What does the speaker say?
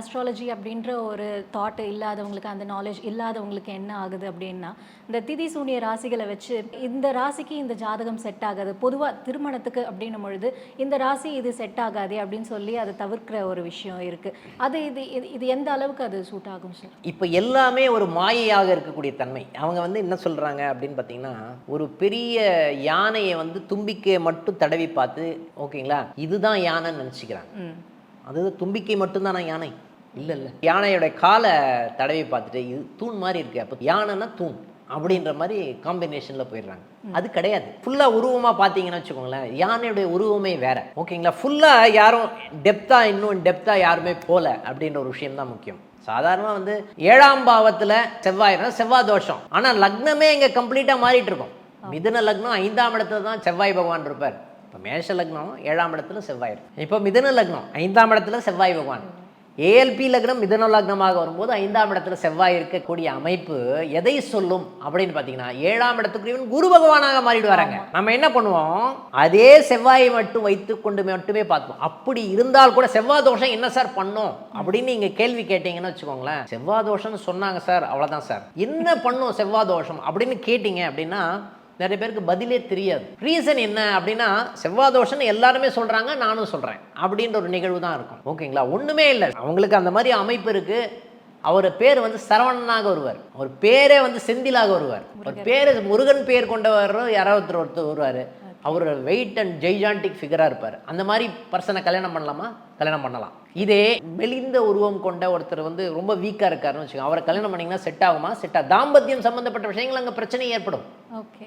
Astrology அப்படின்ற ஒரு thought இல்லாதவங்களுக்கு அந்த நாலேஜ் இல்லாதவங்களுக்கு என்ன ஆகுது அப்படின்னா இந்த திதி சூனிய ராசிகளை வச்சு இந்த ராசிக்கு இந்த ஜாதகம் செட் ஆகாது. பொதுவாக திருமணத்துக்கு அப்படின்னும் பொழுது இந்த ராசி இது செட் ஆகாதே அப்படின்னு சொல்லி அதை தவிர்க்கிற ஒரு விஷயம் இருக்கு. அது இது இது- எந்த அளவுக்கு அது சூட் ஆகும் சார் இப்போ எல்லாமே ஒரு மாயையாக இருக்கக்கூடிய தன்மை. அவங்க வந்து என்ன சொல்கிறாங்க அப்படின்னு பார்த்தீங்கன்னா ஒரு பெரிய யானையை வந்து தும்பிக்கையை மட்டும் தடவி பார்த்து ஓகேங்களா? இதுதான் யானைன்னு நினச்சிக்கிறாங்க. அது தும்பிக்கை மட்டும்தானா யானை? இல்லை இல்லை. யானையோட காலை தடவி பார்த்துட்டு இது தூண் மாதிரி இருக்கு அப்போ யானைன்னா தூண் அப்படின்ற மாதிரி காம்பினேஷனில் போயிடுறாங்க. அது கிடையாது. ஃபுல்லாக உருவமாக பார்த்தீங்கன்னு வச்சுக்கோங்களேன் யானையுடைய உருவமே வேற. ஓகேங்களா? ஃபுல்லாக யாரும் டெப்த்தாக இன்னும் டெப்த்தாக யாருமே போகல அப்படின்ற ஒரு விஷயம் தான் முக்கியம். சாதாரணமாக வந்து ஏழாம் பாவத்தில் செவ்வாய்னா செவ்வாய் தோஷம். ஆனால் லக்னமே இங்கே கம்ப்ளீட்டாக மாறிட்டு இருக்கும். மிதுன லக்னம் ஐந்தாம் இடத்துல தான் செவ்வாய் பகவான் இருப்பார். இப்போ மேஷ லக்னம் ஏழாம் இடத்துல செவ்வாய் இப்போ மிதுன லக்னம் ஐந்தாம் இடத்துல செவ்வாய் பகவான். ஏஎல்பி லக்னம் மிதுன லக்னமாக வரும்போது ஐந்தாம் இடத்துல செவ்வாய் இருக்கக்கூடிய அமைப்பு எதை சொல்லும் அப்படின்னு பார்த்தீங்கன்னா ஏழாம் இடத்துக்குரியவன் குரு பகவானாக மாறிடுவாராங்க. நம்ம என்ன பண்ணுவோம்? அதே செவ்வாயை மட்டும் வைத்து கொண்டு மட்டுமே பார்த்தோம் அப்படி இருந்தால் கூட செவ்வாய் தோஷம் என்ன சார் பண்ணும்? அப்படின்னு நீங்க கேள்வி கேட்டீங்கன்னு வச்சுக்கோங்களேன். செவ்வாய் தோஷம்னு சொன்னாங்க சார் அவ்வளவுதான் சார். என்ன பண்ணும் செவ்வாய் தோஷம் அப்படின்னு கேட்டீங்க அப்படின்னா நிறைய பேருக்கு பதிலே தெரியாது. ரீசன் என்ன அப்படின்னா செவ்வாய் தோஷம்னு எல்லாருமே சொல்றாங்க நானும் சொல்றேன். அப்படின்ற ஒரு நிகழ்வு தான் இருக்கும். ஓகேங்களா? ஒண்ணுமே இல்லை. அவங்களுக்கு அந்த மாதிரி அமைப்பு இருக்கு. அவர் பேர் வந்து சரவணனாக வருவார். அவர் பேரே வந்து செந்திலாக வருவார். அவர் பேர் முருகன் பேர் கொண்டவர் யாராவது ஒருத்தர் ஒருத்தர் வருவார். அவர் வெயிட் அண்ட் ஜெய்ஜான்டிக் ஃபிகராக இருப்பார். அந்த மாதிரி பர்சனை கல்யாணம் பண்ணலாமா? கல்யாணம் பண்ணலாம். இதே மெலிந்த உருவம் கொண்ட ஒருத்தர் வந்து ரொம்ப வீக்காக இருக்காருன்னு வச்சுக்கோங்க. அவரை கல்யாணம் பண்ணிங்கன்னா செட் ஆகுமா? செட் ஆகும் தாம்பத்தியம் சம்மந்தப்பட்ட விஷயங்கள் அங்கே பிரச்சனை ஏற்படும். ஓகே